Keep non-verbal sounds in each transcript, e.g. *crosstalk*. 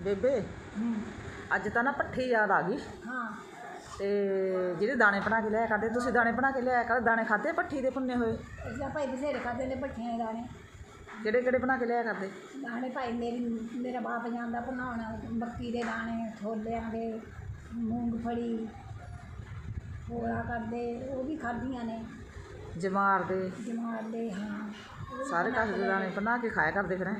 ਬੇਬੇ। ਅੱਜ ਤਾਂ ਨਾ ਪੱਠੀ ਯਾਦ ਆ ਗਈ। ਹਾਂ। ਤੇ ਜਿਹੜੇ ਦਾਣੇ ਬਣਾ ਕੇ ਲਿਆਇਆ ਕਰਦੇ ਤੁਸੀਂ ਦਾਣੇ ਬਣਾ ਕੇ ਲਿਆਇਆ ਕਰ। ਦਾਣੇ ਖਾਦੇ ਪੱਠੀ ਦੇ ਭੁੰਨੇ ਹੋਏ? ਇਸਦਾ ਭਾਈ ਬਥੇਰੇ ਖਾਦੇ ਨੇ ਭੱਠੀਆਂ ਦੇ ਦਾਣੇ। ਕਿਹੜੇ ਕਿਹੜੇ ਬਣਾ ਕੇ ਲਿਆਇਆ ਕਰਦੇ? ਦਾਣੇ ਭਾਈ ਮੇਰੀ ਮੇਰਾ ਬਾਪ ਜਾਂਦਾ ਬਣਾਉਣਾ ਮੱਕੀ ਦੇ ਦਾਣੇ ਛੋਲਿਆਂ ਦੇ ਮੂੰਗਫਲੀ ਹੋਲਾ ਕਰਦੇ ਉਹ ਵੀ ਖਾਧੀਆਂ ਨੇ। ਜਮਾਰ ਦੇ। ਜਮਾਰ ਦੇ ਹਾਂ। ਸਾਰੇ ਘਰ ਦੇ ਦਾਣੇ ਬਣਾ ਕੇ ਖਾਇਆ ਕਰਦੇ ਫਿਰ ਹੈਂ?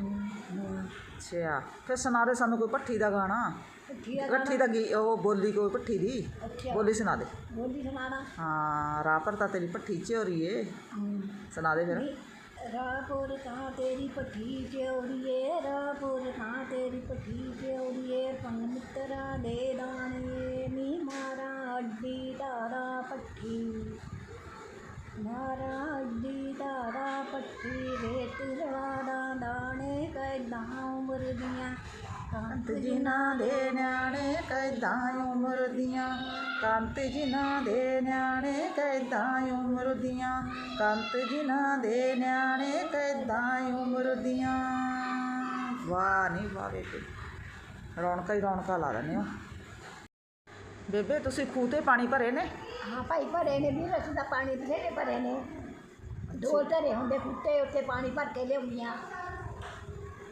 ਹਾਂ ਅੱਛਾ ਫਿਰ ਸੁਣਾ ਦੇ ਸਾਨੂੰ ਕੋਈ ਪੱਠੀ ਦਾ ਗਾਣਾ। ਭੱਠੀ ਦਾ ਪੱਠੀ ਦਾ ਗੀ ਉਹ ਬੋਲੀ ਕੋਈ ਪੱਠੀ ਦੀ? ਅੱਛਾ ਬੋਲੀ ਸੁਣਾ ਦੇ। ਬੋਲੀ ਸੁਣਾਣਾ? ਹਾਂ ਰਾਹ ਪਰ ਤਾਂ ਤੇਰੀ ਪੱਠੀ ਚੋਰੀਏ ਸੁਣਾ ਦੇ ਫਿਰ। ਰਾਪੁਰ ਤਾਂ ਤੇਰੀ ਪੱਠੀ ਚੋਰੀਏ ਰਾਪੁਰ ਤਾਂ ਤੇਰੀ ਪੱਠੀ ਚੋਰੀਏ ਪੰਨ ਮਿੱਤਰਾਂ ਦੇ ਦਾਣੇ ਨੀ ਮਾਰਾ ਅੱਡੀ ਧਾਰਾ ਪੱਠੀ ਮਾਰਾ ਅੱਡੀ ਧਾਰਾ ਪੱਠੀ ਰੇਤ ਲੜਾ ਦਾਣੇ ਕੈਦਾਂ ਉਮਰ ਦੀਆਂ। ਕੰਤ ਜਿਨ੍ਹਾਂ ਦੇ ਨਿਆਣੇ ਕੈਦਾਂ ਉਮਰ ਦੀਆਂ। ਕੰਤ ਜਿਨ੍ਹਾਂ ਦੇ ਨਿਆਣੇ ਕੈਦਾਂ ਉਮਰ ਦੀਆਂ। ਕੰਤ ਜਿਨ੍ਹਾਂ ਦੇ ਨਿਆਣੇ ਕੈਦਾਂ ਉਮਰ ਦੀਆਂ। ਵਾਹ ਨਹੀਂ ਵਾਹ ਬੇਬੇ। ਰੌਣਕਾਂ ਹੀ ਰੌਣਕਾਂ ਲਾ ਦਿੰਦੇ ਹੋ। ਬੇਬੇ, ਤੁਸੀਂ ਖੂਹ ਤੇ ਪਾਣੀ ਭਰੇ ਨੇ? ਹਾਂ ਭਾਈ ਭਰੇ ਨੇ ਵੀ ਰਸ ਦਾ ਪਾਣੀ ਬਥੇਰੇ ਭਰੇ ਨੇ। ਦੋ ਧਰੇ ਹੁੰਦੇ ਕੁੱਤੇ ਉੱਤੇ ਪਾਣੀ ਭਰ ਕੇ ਲਿਆਉਂਦੀਆਂ।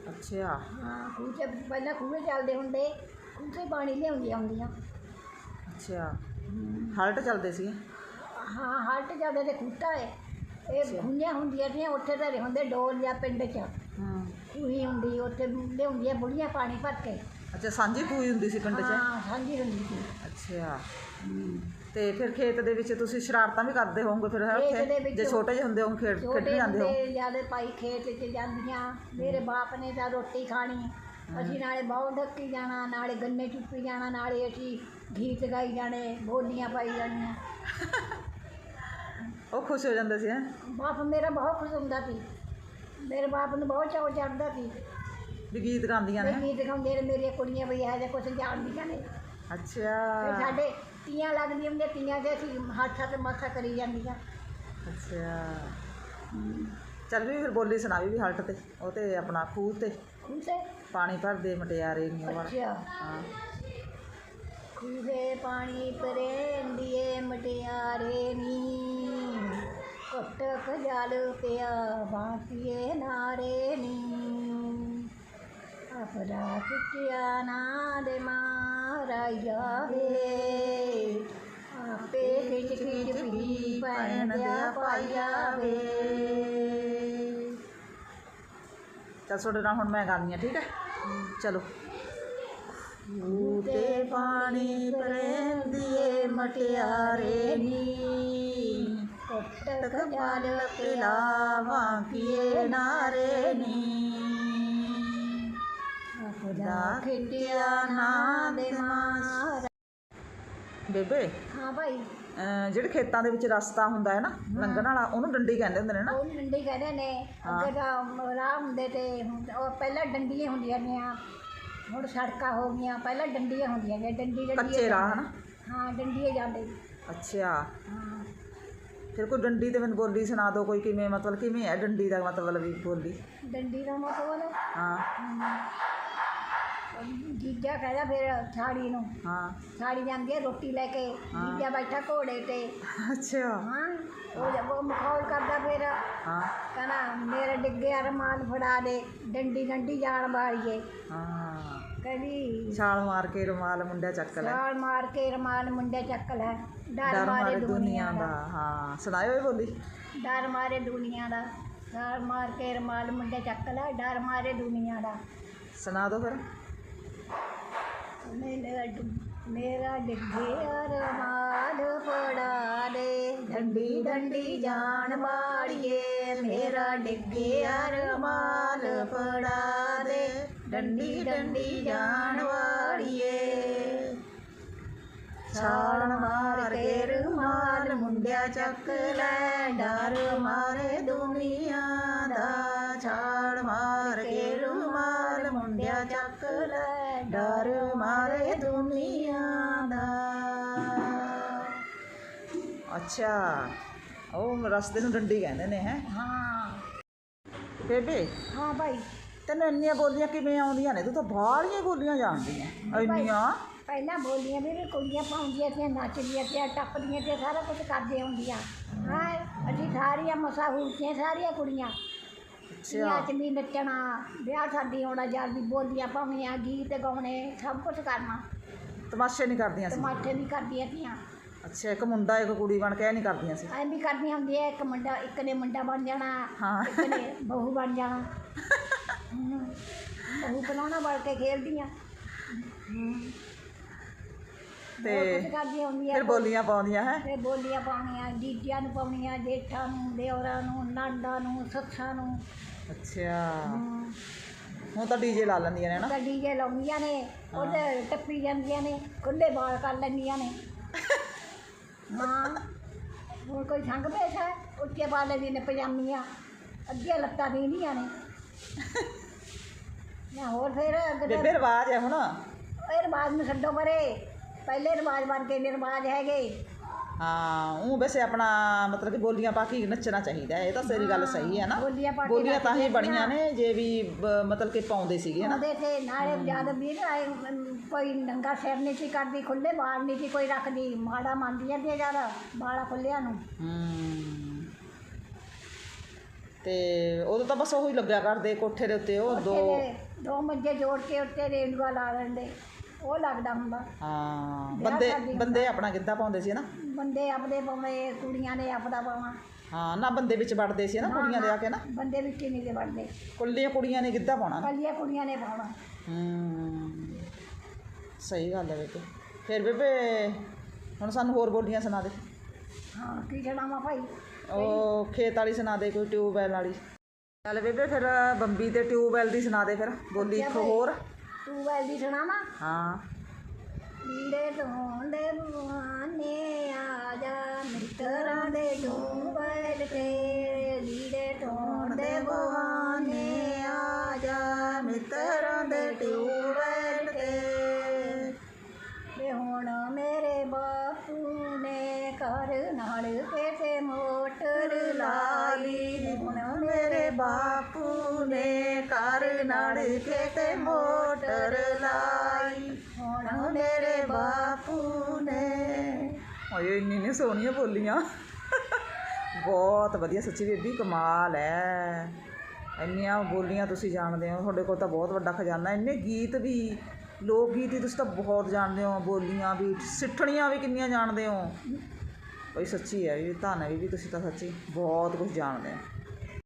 ਅੱਛਾ। ਹਾਂ ਖੂਹ 'ਚ ਪਹਿਲਾਂ ਖੂਹੇ ਚੱਲਦੇ ਹੁੰਦੇ ਖੂਹ ਪਾਣੀ ਲਿਆਉਂਦੀਆਂ ਹੁੰਦੀਆਂ। ਅੱਛਾ। ਹਲਟ ਚੱਲਦੇ ਸੀ ਹਾਂ ਹਲਟ ਜਾਂਦੇ ਤੇ ਖੂਟਾ ਹੈ ਇਹ ਖੂਹੀਆਂ ਹੁੰਦੀਆਂ ਸੀ ਉੱਥੇ ਧਰੇ ਹੁੰਦੇ ਡੋਲ ਜਾਂ ਪਿੰਡ 'ਚ। ਹੂੰ। ਖੂਹੀ ਹੁੰਦੀ ਉੱਥੇ ਲਿਆਉਂਦੀਆਂ ਬੁੜੀਆਂ ਪਾਣੀ ਭਰ ਕੇ। ਅੱਛਾ ਸਾਂਝੀ ਖੂਹ ਹੁੰਦੀ ਸੀ ਪਿੰਡ 'ਚ? ਹਾਂ ਸਾਂਝੀ ਹੁੰਦੀ ਸੀ। ਅੱਛਾ। ਤੇ ਫਿਰ ਖੇਤ ਦੇ ਵਿੱਚ ਤੁਸੀਂ ਸ਼ਰਾਰਤਾਂ ਵੀ ਕਰਦੇ ਹੋਵੋਗੇ ਫਿਰ ਹੈਂ ਖੇਤ ਦੇ ਉੱਥੇ ਵਿੱਚ ਜੇ ਛੋਟੇ ਜਿਹੇ ਹੁੰਦੇ ਹੋ ਖੇਡ ਖੇਡਣ ਛੋਟੇ ਜਾਂਦੇ ਹੋ ਹੁੰਦੇ ਜ਼ਿਆਦਾ ਭਾਈ ਖੇਤ 'ਚ ਜਾਂਦੀਆਂ। ਮੇਰੇ ਬਾਪ ਨੇ ਤਾਂ ਰੋਟੀ ਖਾਣੀ। ਅਸੀਂ ਨਾਲੇ ਬਾਹਰ ਡੱਕੀ ਜਾਣਾ ਨਾਲੇ ਗੰਨੇ ਚੁੱਪੀ ਜਾਣਾ ਨਾਲੇ ਅਸੀਂ ਗੀਤ ਗਾਈ ਜਾਣੇ ਬੋਲੀਆਂ ਪਾਈ ਜਾਣੀਆਂ। *laughs* ਉਹ ਖੁਸ਼ ਹੋ ਜਾਂਦੇ ਸੀ ਹੈ? ਬਾਪ ਮੇਰਾ ਬਹੁਤ ਖੁਸ਼ ਹੁੰਦਾ ਸੀ। ਮੇਰੇ ਬਾਪ ਨੂੰ ਬਹੁਤ ਚਾਅ ਚੜਦਾ ਸੀ। ਵੀ ਗੀਤ ਗਾਉਂਦੀਆਂ ਤੇ ਨੇ ਗੀਤ ਗਾਉਂਦੇ ਨੇ ਮੇਰੀਆਂ ਕੁੜੀਆਂ ਵੀ ਇਹੋ ਜਿਹਾ ਕੁਛ ਜਾਣਦੀਆਂ ਨੇ। ਤੇ ਅੱਛਾ ਸਾਡੇ ਤੀਆਂ ਲੱਗਦੀਆਂ ਹੁੰਦੀਆਂ ਤੀਆਂ ਦੇ ਅਸੀਂ ਹੱਥਾਂ ਤੇ ਮੱਥਾ ਕਰੀ ਜਾਂਦੀਆਂ। ਅੱਛਾ। ਚੱਲ ਵੀ ਫਿਰ ਬੋਲੀ ਸੁਣਾਵੀ ਵੀ ਹਲਟ ਤੇ ਉਹ ਤੇ ਆਪਣਾ ਖੂਹ ਤੇ। ਖੂਸੇ ਪਾਣੀ ਭਰਦੇ ਮਟਿਆਰੇ ਨਹੀਂ ਵਾਲਾ ਅੱਛਾ। ਹਾਂ। ਖੂਹੇ ਪਾਣੀ ਪਰੇਂਦੀਏ ਮਟਿਆਰੇ ਨੀ। ਕਟਕ ਜਲ ਪਿਆ ਬਾਕੀਏ ਨਾਰੇ ਨੀ। ਨਾ ਦੇ ਮਾਰਾ ਜਾਵੇ ਆਪੇ ਖਿਚ ਖਿਚ ਪੀ ਪੈਣ ਦਿਆ ਪਾਇਆ ਵੇ ਚੱਲ ਤੁਹਾਡੇ ਨਾਲ ਹੁਣ ਮੈਂ ਗਾਉਂਦੀ ਹਾਂ ਠੀਕ ਹੈ? ਚਲੋ। ਖੂਹ ਤੇ ਪਾਣੀ ਭਰੇਂਦੀਏ ਮਟਿਆਰੇ ਨੀ। ਕਟਕ ਜਲ ਪਿਲਾਵਾਂ ਕੀਏ ਨਾਰੇ ਨੀ। ਆਪਰਾ ਖਿਟਿਆ ਨਾ ਦੇ ਮਾਰਾ ਬੇਬੇ ਹਾਂ ਭਾਈ। ਅਹ ਜਿਹੜੇ ਖੇਤਾਂ ਦੇ ਵਿੱਚ ਰਸਤਾ ਹੁੰਦਾ ਹੈ ਨਾ ਲੰਘਣ ਵਾਲਾ ਉਹਨੂੰ ਡੰਡੀ ਕਹਿੰਦੇ ਹੁੰਦੇ ਨੇ ਨਾ। ਉਹ ਡੰਡੀ ਕਹਿੰਦੇ ਨੇ। ਅੱਗੇ ਤਾਂ ਰਾਹ ਹੁੰਦੇ ਤੇ ਹੁਣ ਉਹ ਪਹਿਲਾਂ ਡੰਡੀਆਂ ਹੁੰਦੀਆਂ ਨੇ ਹੁਣ ਸੜਕਾਂ ਹੋ ਗਈਆਂ ਪਹਿਲਾਂ ਡੰਡੀਆਂ ਹੁੰਦੀਆਂ ਨੇ ਡੰਡੀ ਡੰਡੀ ਕੱਚੇ ਰਾਹ ਹਨਾ? ਹਾਂ ਡੰਡੀਏ ਜਾਂਦੇ। ਅੱਛਾ। ਹਾਂ। ਫਿਰ ਕੋਈ ਡੰਡੀ ਤੇ ਮੈਨੂੰ ਬੋਲੀ ਸੁਣਾ ਦਿਓ ਕੋਈ ਕਿਵੇਂ ਮਤਲਬ ਕਿਵੇਂ ਹੈ ਡੰਡੀ ਦਾ ਮਤਲਬ ਵੀ ਬੋਲੀ? ਡੰਡੀ ਦਾ ਮਤਲਬ? ਹਾਂ। ਜੀਜਾ ਕਹਿੰਦਾ ਫਿਰ ਸਾੜੀ ਨੂੰ। ਹਾਂ। ਸਾੜੀ ਜਾਂਦੀ ਹੈ ਰੋਟੀ ਲੈ ਕੇ। ਹਾਂ। ਜੀਜਾ ਬੈਠਾ ਘੋੜੇ ਤੇ। ਅੱਛਾ। ਹਾਂ। ਉਹ ਜਦ ਉਹ ਮਖੌਲ ਕਰਦਾ ਫਿਰ। ਹਾਂ। ਕਹਿੰਦਾ ਮੇਰੇ ਡਿੱਗੇ ਰਮਾਲ ਫੜਾ ਦੇ ਡੰਡੀ ਡੰਡੀ ਜਾਣ ਵਾਲੀਏ। ਹਾਂ। ਕਹਿੰਦੀ ਛਾਲ ਮਾਰ ਕੇ ਰੁਮਾਲ ਮੁੰਡਾ ਚੱਕ ਲੈ। ਛਾਲ ਮਾਰ ਕੇ ਰਮਾਲ ਮੁੰਡੇ ਚੱਕ ਲੈ। ਡਰ ਡਰ ਮਾਰੇ ਦੁਨੀਆ ਦਾ। ਦਾ। ਹਾਂ। ਸੁਣਾਇਓ ਇਹ ਬੋਲੀ। ਡਰ ਮਾਰੇ ਦੁਨੀਆ ਦਾ। ਛਾਲ ਮਾਰ ਕੇ ਰਮਾਲ ਮੁੰਡੇ ਚੱਕ ਲੈ ਡਰ ਮਾਰੇ ਦੁਨੀਆ ਦਾ। ਸੁਣਾ ਦਿਓ ਫਿਰ। ਮੇਰਾ ਡਿੱਗੇ ਰਮਾਲ ਫੜਾ ਦੇ। ਡੰਡੀ ਡੰਡੀ ਜਾਣ ਵਾਲੀਏ ਮੇਰਾ ਡਿੱਗੇ ਰਮਾਲ ਫੜਾ ਦੇ। ਡੰਡੀ ਡੰਡੀ ਜਾਨ ਵਾਲੀਏ ਛਾਲ ਮਾਰ ਕੇ ਰੁਮਾਲ ਮੁੰਡਿਆ ਚੱਕ ਲੈ, ਡਰ ਮਾਰੇ ਦੁਨੀਆ ਦਾ। ਛਾਲ ਮਾਰ ਕੇ ਅੱਛਾ। ਉਹ ਰਸਤੇ ਨੂੰ ਡੰਡੀ ਕਹਿੰਦੇ ਨੇ ਹੈ? ਹਾਂ। ਬੇਬੇ। ਹਾਂ ਭਾਈ। ਤੈਨੂੰ ਇੰਨੀਆਂ ਬੋਲੀਆਂ ਕਿਵੇਂ ਆਉਂਦੀਆਂ ਨੇ? ਤੂੰ ਤਾਂ ਬਾਹਲੀਆਂ ਬੋਲੀਆਂ ਜਾਣਦੀ ਐ। ਇੰਨੀਆਂ? ਪਹਿਲਾਂ ਬੋਲੀਆਂ ਵੀ ਕੁੜੀਆਂ ਪਾਉਂਦੀਆਂ ਤੇ ਨੱਚਦੀਆਂ ਤੇ ਟੱਪਦੀਆਂ ਤੇ ਸਾਰਾ ਕੁਝ ਕਰਦੇ ਹੁੰਦੀਆਂ। ਹਾਂ ਅਸੀਂ ਸਾਰੀਆਂ ਮਸਾਹੂਰਤੀਆਂ ਸਾਰੀਆਂ ਕੁੜੀਆਂ। ਵਿਆਹ 'ਚ ਵੀ ਨੱਚਣਾ ਵਿਆਹ ਸ਼ਾਦੀ ਹੋਣਾ ਜਦ ਵੀ ਬੋਲੀਆਂ ਪਾਉਣੀਆਂ ਗੀਤ ਗਾਉਣੇ ਸਭ ਕੁਝ ਕਰਨਾ। ਤਮਾਸ਼ੇ ਨਹੀਂ ਕਰਦੀਆਂ ਸੀ। ਟਮਾਟੇ ਵੀ ਕਰਦੀਆਂ ਤੀਆਂ। ਅੱਛਾ ਇੱਕ ਮੁੰਡਾ ਇੱਕ ਕੁੜੀ ਬਣ ਕੇ ਇਹ ਨਹੀਂ ਕਰਦੀਆਂ ਸੀ। ਐਂ ਵੀ ਕਰਦੀਆਂ ਹੁੰਦੀਆਂ ਇੱਕ ਮੁੰਡਾ ਇੱਕ ਨੇ ਮੁੰਡਾ ਬਣ ਜਾਣਾ ਹਾਂ। ਇੱਕ ਨੇ ਬਹੂ ਬਣ ਜਾਣਾ। ਹਮ, ਬਹੂ ਬਣਾਉਣਾ ਬਣ ਕੇ ਖੇਡਦੀਆਂ। ਤੇ ਕੁਝ ਫਿਰ ਬੋਲੀਆਂ ਪਾਉਂਦੀਆਂ ਹੈ? ਤੇ ਬੋਲੀਆਂ ਪਾਉਣੀਆਂ ਜੀਜਿਆਂ ਨੂੰ ਪਾਉਣੀਆਂ ਜੇਠਾਂ ਨੂੰ ਦੇਵਰਾਂ ਨੂੰ ਨਾਂਡਾ ਨੂੰ ਸੱਸਾਂ ਨੂੰ। ਅੱਛਾ। ਹੁਣ ਤਾਂ ਡੀਜੇ ਲਾ ਲੈਂਦੀਆਂ ਨੇ ਨਾ ਤਾਂ ਡੀਜੇ ਲਾਉਂਦੀਆਂ ਨੇ ਉਹਦੇ ਟੱਪੀ ਜਾਂਦੀਆਂ ਨੇ ਖੁੱਲੇ ਬਾਲ ਕਰ ਲੈਂਦੀਆਂ ਨੇ। ਹਾਂ। ਹੁਣ ਕੋਈ ਸੰਗ ਬੈਠਾ ਉੱਚੇ ਬਾਲੇ ਦੀ ਨੇ ਪਜਾਮੀਆਂ। ਅੱਗੇ ਲੱਤਾਂ ਦੇਂਦੀਆਂ ਨੇ। ਨਾ ਹੋਰ ਫਿਰ ਅੱਗੇ ਬੇਬੇ ਰਿਵਾਜ ਹੈ ਹੁਣ। ਇਹ ਰਿਵਾਜ ਨੂੰ ਛੱਡੋ ਪਰੇ। ਪਹਿਲੇ ਰਿਵਾਜ ਬਣ ਕੇ ਨੇ ਰਿਵਾਜ ਹੈਗੇ। ਹਾਂ ਉਹ ਵੈਸੇ ਆਪਣਾ ਮਤਲਬ ਕਿ ਬੋਲੀਆਂ ਪਾ ਕੇ ਨੱਚਣਾ ਚਾਹੀਦਾ ਹੈ ਇਹ ਤਾਂ ਤੇਰੀ ਗੱਲ ਸਹੀ ਹੈ ਨਾ। ਬੋਲੀਆਂ ਪਾ ਕੇ ਬੋਲੀਆਂ ਤਾਂ ਹੀ ਬਣੀਆਂ ਨੇ ਜੇ ਵੀ ਬ- ਮਤਲਬ ਕਿ ਪਾਉਂਦੇ ਸੀਗੇ ਨਾ। ਉਹਦੇ ਤੇ ਨਾਲੇ ਜਦ ਵੀ ਨਾ ਇਹ, ਅਮ, ਕੋਈ ਨੰਗਾ ਸਿਰ ਨਹੀਂ ਸੀ ਕਰਦੀ ਖੁੱਲੇ ਬਾਲ ਨਹੀਂ ਸੀ ਕੋਈ ਰੱਖਦੀ ਮਾੜਾ ਮੰਨਦੀਆਂ ਤੇ ਜਦ ਬਾਲਾ ਖੁੱਲਿਆਂ ਨੂੰ। ਹਮ। ਤੇ ਉਦੋਂ ਤਾਂ ਬਸ ਉਹੀ ਲੱਗਿਆ ਕਰਦੇ ਕੋਠੇ ਦੇ ਉੱਤੇ ਉਹ ਦੋ ਉੱਥੇ ਦੇ ਦੋ ਮੰਜੇ ਜੋੜ ਕੇ ਉੱਤੇ ਰੇਂਡੂਆ ਲਾ ਲੈਂਦੇ ਉਹ ਲੱਗਦਾ ਹੁੰਦਾ। ਹਾਂ ਬੰਦੇ। ਬੰਦੇ ਆਪਣਾ ਗਿੱਧਾ ਪਾਉਂਦੇ ਸੀ ਨਾ। ਬੰਦੇ ਆਪਦੇ ਪਾਵੇਂ ਕੁੜੀਆਂ ਨੇ ਆਪਦਾ ਪਾਵਾਂ ਹਾਂ ਨਾ ਬੰਦੇ ਵਿੱਚ ਵੜਦੇ ਸੀ ਨਾ ਕੁੜੀਆਂ ਦੇ ਆ ਕੇ ਨਾ। ਬੰਦੇ ਵਿੱਚ ਹੀ ਨਹੀਂ ਦੇ ਵੜਦੇ। ਕੁੱਲੀਆਂ ਕੁੜੀਆਂ ਨੇ ਗਿੱਧਾ ਪਾਉਣਾ ਕੱਲੀਆਂ ਕੁੜੀਆਂ ਨੇ ਪਾਉਣਾ। ਹਮ ਸਹੀ ਗੱਲ ਹੈ ਬੇਬੇ। ਫਿਰ ਬੇਬੇ ਹੁਣ ਸਾਨੂੰ ਹੋਰ ਬੋਲੀਆਂ ਸੁਣਾ ਦੇ। ਹਾਂ ਕੀ ਸੁਣਾਵਾਂ ਭਾਈ? ਉਹ ਖੇਤ ਵਾਲੀ ਸੁਣਾ ਦੇ ਕੋਈ ਟਿਊਬਵੈਲ ਵਾਲੀ। ਚੱਲ ਬੇਬੇ ਫਿਰ ਬੰਬੀ ਤੇ ਟਿਊਬਵੈਲ ਦੀ ਸੁਣਾ ਦੇ ਫਿਰ। ਬੋਲੀ ਇੱਕ ਹੋਰ। ਤੂੰ ਵੈਲ ਦੀ ਸੁਣਾਵਾਂ ਹਾਂ। ਲੀੜੇ ਢੋਂਦੇ ਬੁਆਨੇ ਆ ਜਾ ਮਿੱਤਰਾਂ ਦੇ ਡੂਬਲ ਤੇ ਲੀੜੇ ਢੋਂਦੇ ਬੁਆਨੇ ਆ ਜਾ ਮਿੱਤਰਾਂ ਬਾਪੂ ਨੇ ਘਰ ਨਾਲ ਕਿਤੇ ਮੋਟਰ ਲਾਈ। ਹੁਣ ਮੇਰੇ ਬਾਪੂ ਨੇ ਓਏ ਇੰਨੀ ਨਹੀਂ ਸੋਹਣੀਆਂ ਬੋਲੀਆਂ। ਬਹੁਤ ਵਧੀਆ ਸੱਚੀ ਬੇਬੀ, ਕਮਾਲ ਹੈ ਇੰਨੀਆਂ ਬੋਲੀਆਂ ਤੁਸੀਂ ਜਾਣਦੇ ਹੋ, ਤੁਹਾਡੇ ਕੋਲ ਤਾਂ ਬਹੁਤ ਵੱਡਾ ਖਜ਼ਾਨਾ। ਇੰਨੇ ਗੀਤ ਵੀ, ਲੋਕ ਗੀਤ ਹੀ ਤੁਸੀਂ ਤਾਂ ਬਹੁਤ ਜਾਣਦੇ ਹੋ, ਬੋਲੀਆਂ ਵੀ, ਸਿੱਠਣੀਆਂ ਵੀ ਕਿੰਨੀਆਂ ਜਾਣਦੇ ਹੋ। ਬਈ ਸੱਚੀ ਹੈ ਵੀ ਧੰਨ ਹੈ ਵੀ ਤੁਸੀਂ ਤਾਂ ਸੱਚੀ ਬਹੁਤ ਕੁਝ ਜਾਣਦੇ ਹੋ।